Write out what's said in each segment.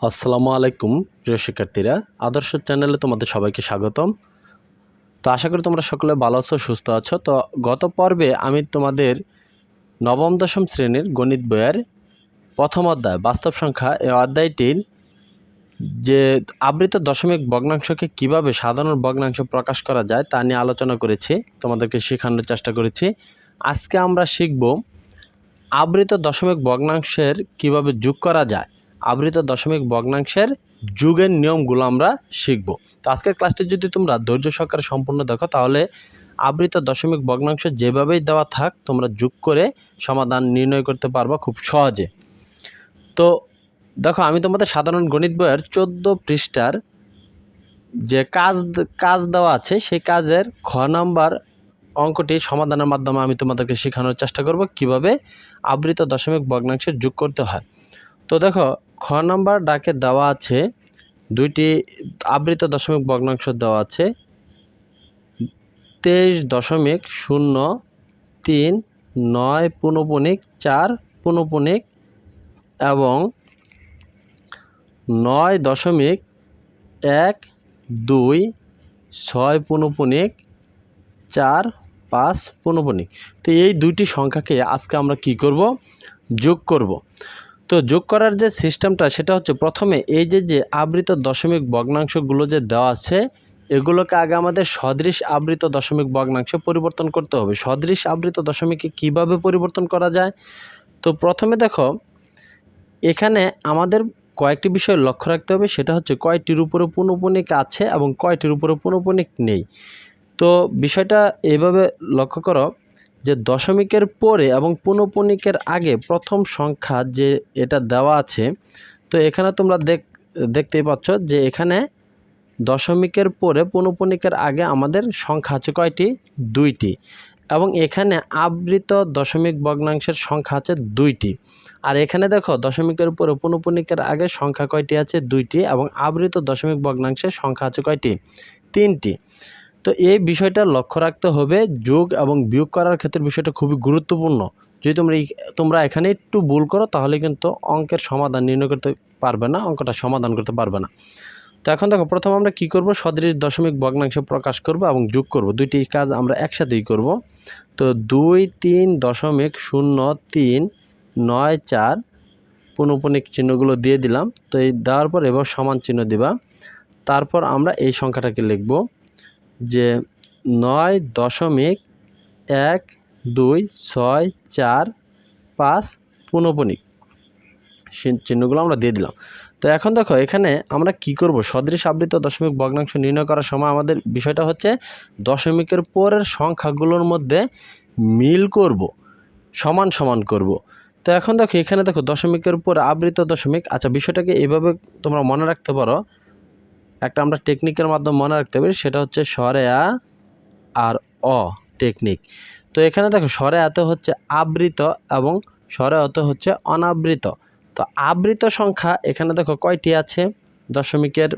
আসসালামু আলাইকুম, প্রিয় শিক্ষার্থীরা। আদর্শ চ্যানেলে তোমাদের সবাইকে স্বাগতম। তো আশা করি তোমরা সকলে ভালো আছো, সুস্থ আছো। তো গত পর্বে আমি তোমাদের নবম, দশম শ্রেণির গণিত বইয়ের প্রথম অধ্যায়, বাস্তব সংখ্যা এই অধ্যায়টির যে আবৃত দশমিক ভগ্নাংশকে কীভাবে সাধারণ ভগ্নাংশ প্রকাশ করা যায় তা নিয়ে আলোচনা করেছি, তোমাদেরকে শেখানোর চেষ্টা করেছি। আজকে আমরা শিখব আবৃত দশমিক ভগ্নাংশের কীভাবে যোগ করা যায়। আবৃত দশমিক ভগ্নাংশের যুগের নিয়মগুলো আমরা শিখব। তো আজকের ক্লাসটি যদি তোমরা ধৈর্য সহকারে সম্পূর্ণ দেখো, তাহলে আবৃত দশমিক ভগ্নাংশ যেভাবেই দেওয়া থাক, তোমরা যোগ করে সমাধান নির্ণয় করতে পারবা খুব সহজে। তো দেখো, আমি তোমাদের সাধারণ গণিত বইয়ের চোদ্দ পৃষ্ঠার যে কাজ কাজ দেওয়া আছে, সেই কাজের খ নাম্বার অঙ্কটি সমাধানের মাধ্যমে আমি তোমাদেরকে শেখানোর চেষ্টা করব কীভাবে আবৃত দশমিক ভগ্নাংশের যোগ করতে হয়। তো দেখো, খ নাম্বার ডাকে দেওয়া আছে, দুইটি আবৃত দশমিক ভগ্নাংশ দেওয়া আছে, তেইশ দশমিক শূন্য তিন নয় পুনপুনিক চার পুনপুনিক এবং নয় দশমিক এক দুই ছয় পুনপুনিক চার পাঁচ পুনপুনিক তো এই দুইটি সংখ্যাকে আজকে আমরা কি করব? যোগ করব। তো যোগ করার যে সিস্টেমটা, সেটা হচ্ছে প্রথমে এই যে যে আবৃত দশমিক ভগ্নাংশগুলো যে দেওয়া আছে, এগুলোকে আগে আমাদের সদৃশ আবৃত দশমিক ভগ্নাংশে পরিবর্তন করতে হবে। সদৃশ আবৃত দশমিকে কীভাবে পরিবর্তন করা যায়? তো প্রথমে দেখো, এখানে আমাদের কয়েকটি বিষয় লক্ষ্য রাখতে হবে, সেটা হচ্ছে কয়টির উপরে পুনঃপুনিক আছে এবং কয়টির উপরে পুনঃপুনিক নেই। তো বিষয়টা এইভাবে লক্ষ্য করো যে দশমিকের পরে এবং পুনঃপুনিকের আগে প্রথম সংখ্যা যে এটা দেওয়া আছে, তো এখানে তোমরা দেখ, দেখতেই পাচ্ছ যে এখানে দশমিকের পরে পুনঃপুনিকের আগে আমাদের সংখ্যা আছে কয়টি? দুইটি। এবং এখানে আবৃত দশমিক ভগ্নাংশের সংখ্যা আছে দুইটি। আর এখানে দেখো, দশমিকের উপরে পুনঃপুনিকের আগে সংখ্যা কয়টি আছে? দুইটি। এবং আবৃত দশমিক ভগ্নাংশের সংখ্যা আছে কয়টি? তিনটি। তো এই বিষয়টা লক্ষ্য রাখতে হবে যোগ এবং বিয়োগ করার ক্ষেত্রে বিষয়টা খুবই গুরুত্বপূর্ণ। যদি তোমরা তোমরা এখানে একটু ভুল করো, তাহলে কিন্তু অঙ্কের সমাধান নির্ণয় করতে পারবে না, অঙ্কটা সমাধান করতে পারবে না। তো এখন দেখো, প্রথম আমরা কি করব? সদৃশ দশমিক ভগ্নাংশ প্রকাশ করব এবং যোগ করব। দুইটি কাজ আমরা একসাথেই করব। তো দুই তিন দশমিক শূন্য তিন নয় চার পুনঃপুনিক চিহ্নগুলো দিয়ে দিলাম। তো এই দেওয়ার পর এবার সমান চিহ্ন দিবা। তারপর আমরা এই সংখ্যাটাকে লিখব। যে নয় দশমিক এক দুই ছয় চার পাঁচ পুনঃপুনিক। চিহ্নগুলো আমরা দিয়ে দিলাম। তো এখন দেখো, এখানে আমরা কি করব? সদৃশ আবৃত দশমিক ভগ্নাংশ নির্ণয় করার সময় আমাদের বিষয়টা হচ্ছে দশমিকের পরের সংখ্যাগুলোর মধ্যে মিল করব, সমান সমান করব। তো এখন দেখো, এখানে দেখো দশমিকের উপর আবৃত দশমিক। আচ্ছা বিষয়টাকে এভাবে তোমরা মনে রাখতে পারো। একটা আমরা টেকনিকের মাধ্যমে মনে রাখতে পারি, সেটা হচ্ছে সরে আ আর অ টেকনিক তো এখানে দেখো সরে আতে হচ্ছে আবৃত এবং সরে অতে হচ্ছে অনাবৃত। তো আবৃত সংখ্যা, এখানে দেখো কয়টি আছে? দশমিকের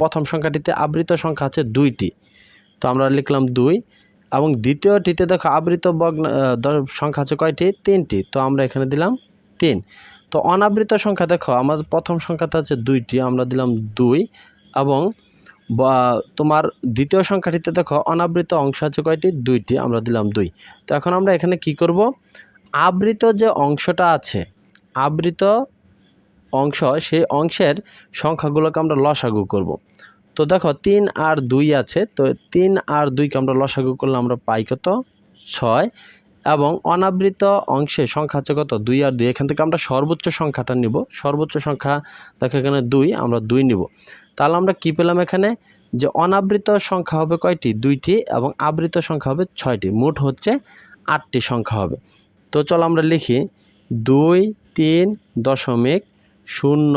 প্রথম সংখ্যাটিতে আবৃত সংখ্যা আছে দুইটি। তো আমরা লিখলাম দুই এবং দ্বিতীয়টিতে দেখো আবৃত বগ্ন সংখ্যা আছে কয়টি? তিনটি। তো আমরা এখানে দিলাম তিন। তো অনাবৃত সংখ্যা দেখো, আমাদের প্রথম সংখ্যাটা আছে দুইটি, আমরা দিলাম দুই। এবং তোমার দ্বিতীয় সংখ্যাটিতে দেখো, অনাবৃত অংশ আছে কয়টি? দুইটি, আমরা দিলাম দুই। তো এখন আমরা এখানে কি করব? আবৃত যে অংশটা আছে, আবৃত অংশ, সেই অংশের সংখ্যাগুলোকে আমরা লসাগু করব। তো দেখো, তিন আর দুই আছে, তো তিন আর দুইকে আমরা লসাগু করলে আমরা পাই কত? ছয়। এবং অনাবৃত অংশে সংখ্যা আছে কত? দুই আর দুই। এখান থেকে আমরা সর্বোচ্চ সংখ্যাটা নিব। সর্বোচ্চ সংখ্যা, দেখো এখানে দুই, আমরা দুই নিব। তাহলে আমরা কি পেলাম এখানে? যে অনাবৃত সংখ্যা হবে কয়টি? দুইটি এবং আবৃত সংখ্যা হবে ছয়টি। মোট হচ্ছে আটটি সংখ্যা হবে। তো চলো আমরা লিখি। দুই, তিন দশমিক শূন্য,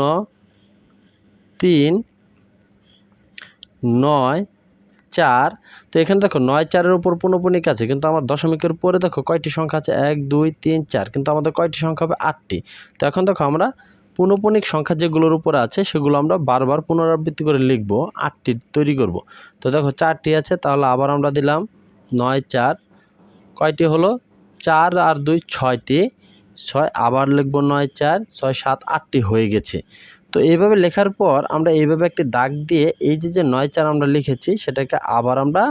তিন, নয়, চার। তো এখানে দেখো, নয়, চারের উপর পুনঃপুনিক আছে, কিন্তু আমার দশমিকের পরে দেখো কয়টি সংখ্যা আছে? এক, দুই, তিন, চার। কিন্তু আমাদের কয়টি সংখ্যা হবে? আটটি। তো এখন দেখো আমরা পুনঃপুনিক সংখ্যা যেগুলোর উপরে আছে, সেগুলো আমরা বারবার পুনরাবৃত্তি করে লিখব, আটটি তৈরি করব। তো দেখো, চারটি আছে, তাহলে আবার আমরা দিলাম নয়, চার। কয়টি হলো? চার আর দুই ছয়টি। ছয় আবার লিখব নয়, চার। ছয়, সাত, আটটি হয়ে গেছে। তো এইভাবে লেখার পর আমরা এইভাবে একটি দাগ দিয়ে এই যে যে নয়, চার আমরা লিখেছি, সেটাকে আবার আমরা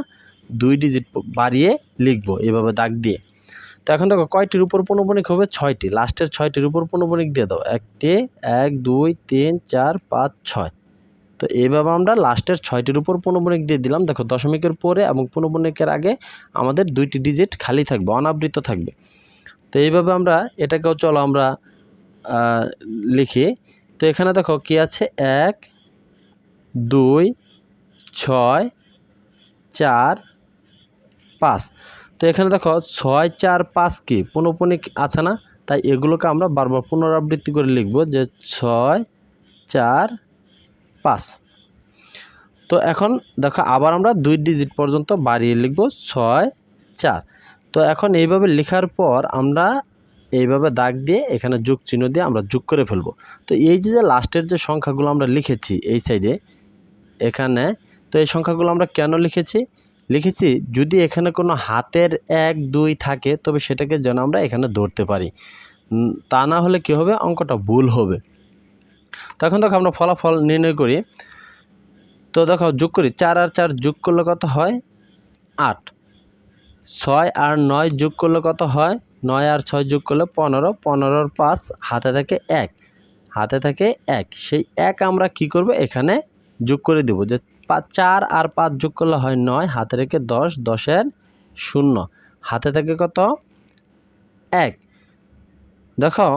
দুই ডিজিট বাড়িয়ে লিখব এইভাবে দাগ দিয়ে। তো এখন দেখো, কয়টির উপর পৌনপণিক হবে? ছয়টি। লাস্টের ছয়টির উপর পৌনপণিক দিয়ে দাও। একটি, এক, দুই, তিন, চার, পাঁচ, ছয়। তো এইভাবে আমরা লাস্টের ছয়টির উপর পৌনপণিক দিয়ে দিলাম। দেখো, দশমিকের পরে এবং পৌনপণিকের আগে আমাদের দুইটি ডিজিট খালি থাকবে, অনাবৃত থাকবে। তো এইভাবে আমরা এটাকেও চলো আমরা লিখি। তো এখানে দেখো কি আছে? এক, দুই, ছয়, চার, পাঁচ। তো এখানে দেখো ছয়, চার, পাঁচ কি? পুনঃপুনিক আছে না? তাই এগুলোকে আমরা বারবার পুনরাবৃত্তি করে লিখব যে ছয়, চার, পাঁচ। তো এখন দেখো আবার আমরা দুই ডিজিট পর্যন্ত বাড়িয়ে লিখব ছয়, চার। তো এখন এইভাবে লেখার পর আমরা এইভাবে দাগ দিয়ে এখানে যোগ চিহ্ন দিয়ে আমরা যোগ করে ফেলব। তো এই যে লাস্টের যে সংখ্যাগুলো আমরা লিখেছি এই সাইডে এখানে, তো এই সংখ্যাগুলো আমরা কেন লিখেছি? লিখেছি, যদি এখানে কোনো হাতের এক, দুই থাকে, তবে সেটাকে যেন আমরা এখানে ধরতে পারি। তা না হলে কী হবে? অঙ্কটা ভুল হবে। তো এখন দেখো আমরা ফলাফল নির্ণয় করি। তো দেখো যোগ করি, চার আর চার যোগ করলে কত হয়? আট। ছয় আর নয় যোগ করলে কত হয়? নয় আর ছয় যোগ করলে পনেরো। পনেরোর পাঁচ হাতে থাকে এক। হাতে থাকে এক। সেই এক আমরা কি করব? এখানে যোগ করে দেব। যে চার আর পাঁচ যোগ করলে হয় নয়। হাতে রেখে দশ, দশের শূন্য। হাতে থাকে কত? এক। দেখো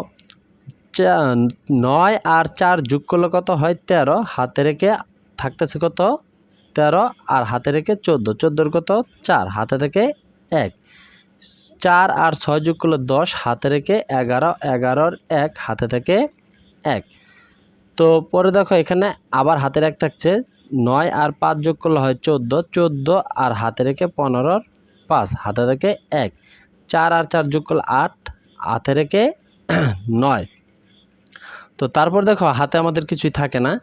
নয় আর চার যোগ করলে কত হয়? তেরো। হাতে রেখে থাকতেছে কত? তেরো। আর হাতে রেখে চোদ্দ। চোদ্দোর কত? চার। হাতে থেকে এক। চার আর ছয় যোগ করলে দশ। হাতে রেখে এগারো। এগারোর এক। হাতে থেকে এক। তো পরে দেখো, এখানে আবার হাতের এক থাকছে। নয় আর পাঁচ যোগ করলে হয় চোদ্দ চোদ্দ আর হাতে রেখে পনেরোর পাঁচ, হাতে থেকে এক। চার আর চার যোগ করলে আট, হাতে রেখে নয়। তো তারপর দেখো, হাতে আমাদের কিছুই থাকে না।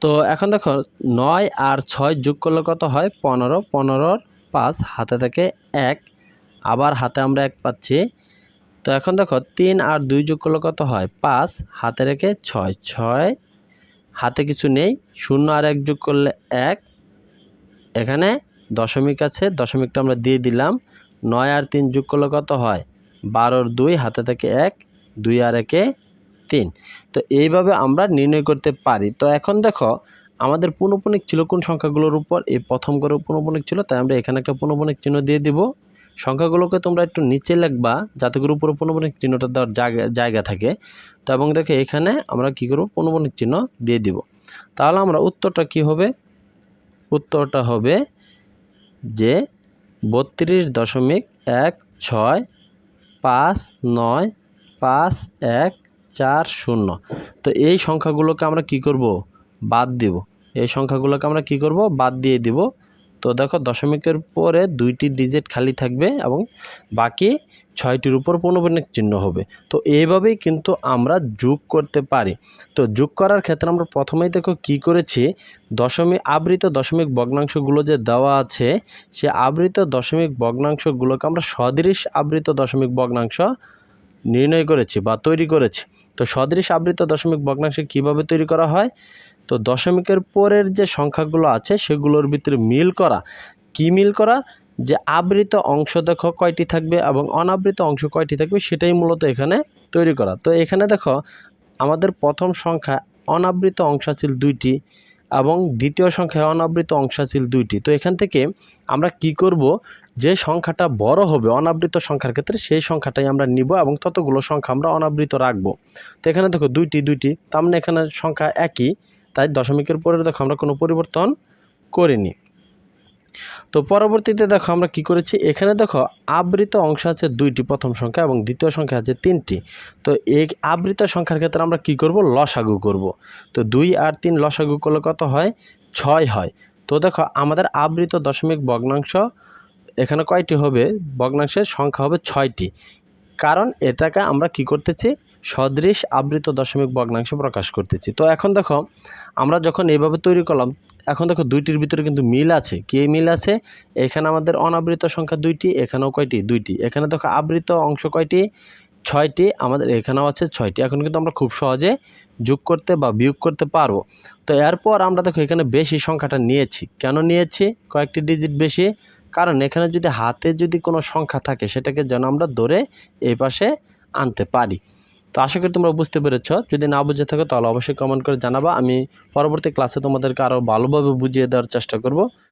তো এখন দেখো, নয় আর ছয় যোগ করলে কত হয়? পনেরো, পনেরোর পাঁচ, হাতে থেকে এক। আবার হাতে আমরা এক পাচ্ছি। তো এখন দেখো, তিন আর দুই যোগ করলে কত হয়? পাঁচ, হাতে রেখে ছয় ছয় হাতে কিছু নেই, শূন্য আর এক যোগ করলে এক। এখানে দশমিক আছে, দশমিকটা আমরা দিয়ে দিলাম। নয় আর তিন যোগ করলে কত হয়? বারোর দুই, হাতে থেকে এক, দুই আর একে তিন। তো এইভাবে আমরা নির্ণয় করতে পারি। তো এখন দেখো, আমাদের পুনঃপুনিক ছিল কোন সংখ্যাগুলোর উপর? এই প্রথম করে পুনঃপুনিক ছিল, তাই আমরা এখানে একটা পুনঃপুনিক চিহ্ন দিয়ে দিব। সংখ্যাগুলোকে তোমরা একটু নিচে লিখবা যাতে করে উপরে পুনঃপুনিক চিহ্নটা দেওয়ার জায়গা জায়গা থাকে। তো এবং দেখে এখানে আমরা কি করব? পুনঃপুনিক চিহ্ন দিয়ে দিব। তাহলে আমরা উত্তরটা কি হবে? উত্তরটা হবে যে বত্রিশ দশমিক এক ছয় পাঁচ নয় পাঁচ এক চার শূন্য। তো এই সংখ্যাগুলোকে আমরা কি করব? বাদ দিব। এই সংখ্যাগুলোকে আমরা কি করব? বাদ দিয়ে দিব। তো দেখো দশমিকের পরে দুইটি ডিজিট খালি থাকবে এবং বাকি ছয়টির উপর পূর্ণবর্ণিক চিহ্ন হবে। তো এইভাবেই কিন্তু আমরা যোগ করতে পারি। তো যোগ করার ক্ষেত্রে আমরা প্রথমেই দেখো কি করেছি? দশমিক আবৃত দশমিক ভগ্নাংশগুলো যে দেওয়া আছে, সে আবৃত দশমিক ভগ্নাংশগুলোকে আমরা সদৃশ আবৃত দশমিক ভগ্নাংশ নির্ণয় করেছি বা তৈরি করেছি। তো সদৃশ আবৃত দশমিক ভগ্নাংশ কীভাবে তৈরি করা হয়? তো দশমিকের পরের যে সংখ্যাগুলো আছে, সেগুলোর ভিতরে মিল করা। কি মিল করা? যে আবৃত অংশ দেখো কয়টি থাকবে এবং অনাবৃত অংশ কয়টি থাকবে, সেটাই মূলত এখানে তৈরি করা। তো এখানে দেখো, আমাদের প্রথম সংখ্যা অনাবৃত অংশ ছিল দুইটি এবং দ্বিতীয় সংখ্যায় অনাবৃত অংশ ছিল দুইটি। তো এখান থেকে আমরা কি করব? যে সংখ্যাটা বড় হবে অনাবৃত সংখ্যার ক্ষেত্রে, সেই সংখ্যাটাই আমরা নিব এবং ততগুলো সংখ্যা আমরা অনাবৃত রাখব। তো এখানে দেখো দুইটি দুইটি, তার মানে এখানে সংখ্যা একই। তাই দশমিকের পরে দেখো আমরা কোনো পরিবর্তন করিনি। তো পরবর্তীতে দেখো আমরা কি করেছি? এখানে দেখো আবৃত অংশ আছে দুইটি, প্রথম সংখ্যা এবং দ্বিতীয় সংখ্যা আছে তিনটি। তো এই আবৃত সংখ্যার ক্ষেত্রে আমরা কি করব? লসাগু করব। তো দুই আর তিন লসাগু করলে কত হয়? ছয় হয়। তো দেখো আমাদের আবৃত দশমিক ভগ্নাংশ এখানে কয়টি হবে? ভগ্নাংশের সংখ্যা হবে ছয়টি। কারণ এটাকে আমরা কি করতেছি? সদৃশ আবৃত দশমিক ভগ্নাংশ প্রকাশ করতেছি। তো এখন দেখো, আমরা যখন এইভাবে তৈরি করলাম, এখন দেখো দুইটির ভিতরে কিন্তু মিল আছে। কে মিল আছে? এখানে আমাদের অনাবৃত সংখ্যা দুইটি, এখানেও কয়টি? দুইটি। এখানে দেখো আবৃত অংশ কয়টি? ছয়টি। আমাদের এখানেও আছে ছয়টি। এখন কিন্তু আমরা খুব সহজে যোগ করতে বা বিয়োগ করতে পারব। তো এরপর আমরা দেখো এখানে বেশি সংখ্যাটা নিয়েছি। কেন নিয়েছি? কয়েকটি ডিজিট বেশি। কারণ এখানে যদি হাতে যদি কোনো সংখ্যা থাকে, সেটাকে যেন আমরা ধরে এই পাশে আনতে পারি। তো আশা করি তোমরা বুঝতে পেরেছ। যদি না বুঝে থাকো, তাহলে অবশ্যই কমেন্ট করে জানাবা। আমি পরবর্তী ক্লাসে তোমাদেরকে আরও ভালোভাবে বুঝিয়ে দেওয়ার চেষ্টা করব।